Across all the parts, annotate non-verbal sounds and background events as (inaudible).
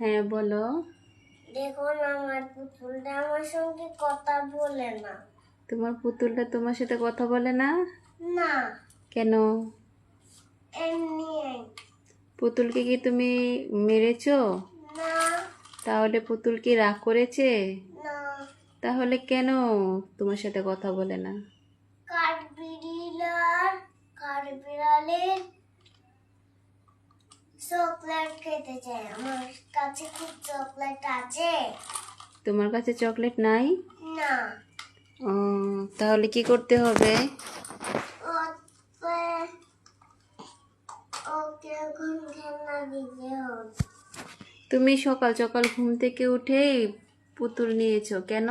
হ্যাঁ বলো। দেখুন আমার পুতুলটা আমার সঙ্গে কথা বলে না। তোমার পুতুলটা তোমার সাথে কথা বলে না? না। কেন? এমনি পুতুলকে কি তুমি মেরেছো? না। তাহলে পুতুল কি রাগ করেছে? না। তাহলে কেন তোমার সাথে কথা বলে না? কাঠবিড়াল কাঠবিড়ালের চকলেট খেতে চাই আমার। কাছে কি চকলেট আছে। তোমার কাছে চকলেট নাই? না। ও, তাহলে কি করতে হবে? তুমি সকাল সকাল ঘুম থেকে উঠেই পুতুল নিয়েছো কেন?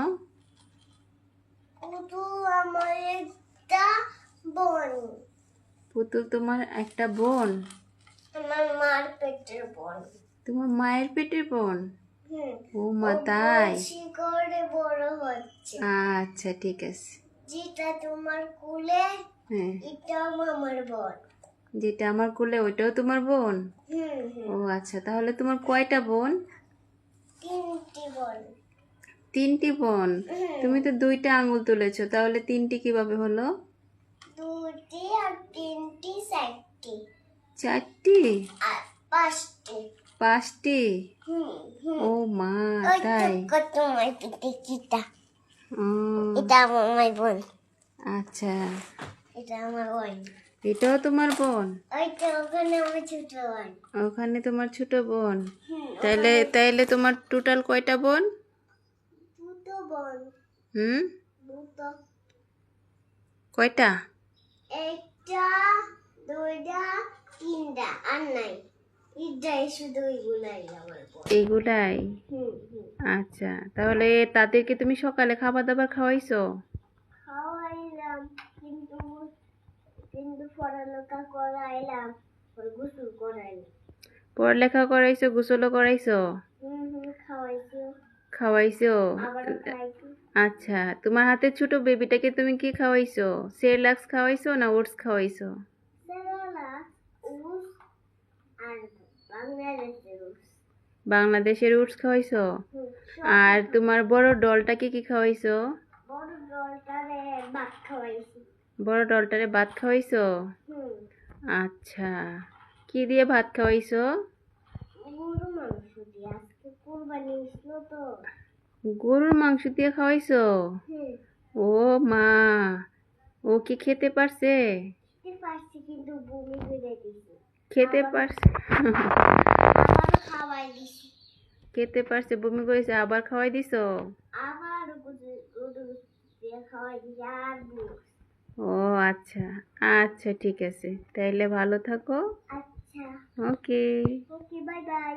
শুধু আমার একটা বোন। পুতুল তোমার একটা বোন? আমার মার পেটের বোন। তোমার মায়ের পেটের বোন? ও মা তাই? করে বড় হচ্ছে। আচ্ছা ঠিক আছে। যেটা তোমার কুলে হ্যাঁ। এটাও আমার বোন। যেটা আমার কোলে ওইটাও তোমার বোন? ও আচ্ছা তাহলে তোমার কয়টা বোন? তিনটি বোন। তিনটি বোন? তুমি তো দুইটা আঙ্গুল তুলেছো তাহলে তিনটি কীভাবে হলো? দুটি আর তিনটি চারটি। চারটি? আর পাঁচটি। পাঁচটি? ও মা তাই? তো তোমার পিঠে কিটা ও, এটা আমার বোন। আচ্ছা। এটা আমার বোন। এটাও তোমার বোন? ওখানে আমার ছোট বোন। ওখানে তোমার ছোট বোন? তাইলে তাইলে তোমার টোটাল কয়টা বোন? দুটো বোন। হুম? দুটো। কয়টা? একটা দুইটা হুম আচ্ছা তাহলে তাদেরকে তুমি সকালে খাবার দাবার খাওয়াইছো? খাওয়াইলাম কিন্তু কিন্তু পড়ালেখা করাইলাম গোসল করাইলাম পড়ালেখা করাইছো গোসলও করাইছো? খাওয়াইছো। আচ্ছা তোমার হাতে ছোট বেবিটাকে তুমি কি খাওয়াইছো? সেরলাক্স খাওয়াইছো না ওটস খাওয়াইছো সেরালা উস আর বাংলাদেশের উস বাংলাদেশের ওটস খাওয়াইছো? আর তোমার বড় ডলটাকে কি খাওয়াইছো? বড় ডলটারে ভাত খাওয়াইছো। আচ্ছা। কি দিয়ে ভাত খাওয়াইছো? গরুর মাংস দিয়ে। খাওয়াইছো? ও মা ও কি খেতে পারছে? খেতে পারছি। (laughs) খেতে পারছে খাওয়াই দিছি খেতে পারছে বমি করেছে আবার খাওয়াই দিছো? আবার গরু গরু দিয়ে খাওয়াই দিছি আর ও আচ্ছা আচ্ছা ঠিক আছে। তাইলে ভালো থাকো। আচ্ছা। ওকে। Okay bye bye.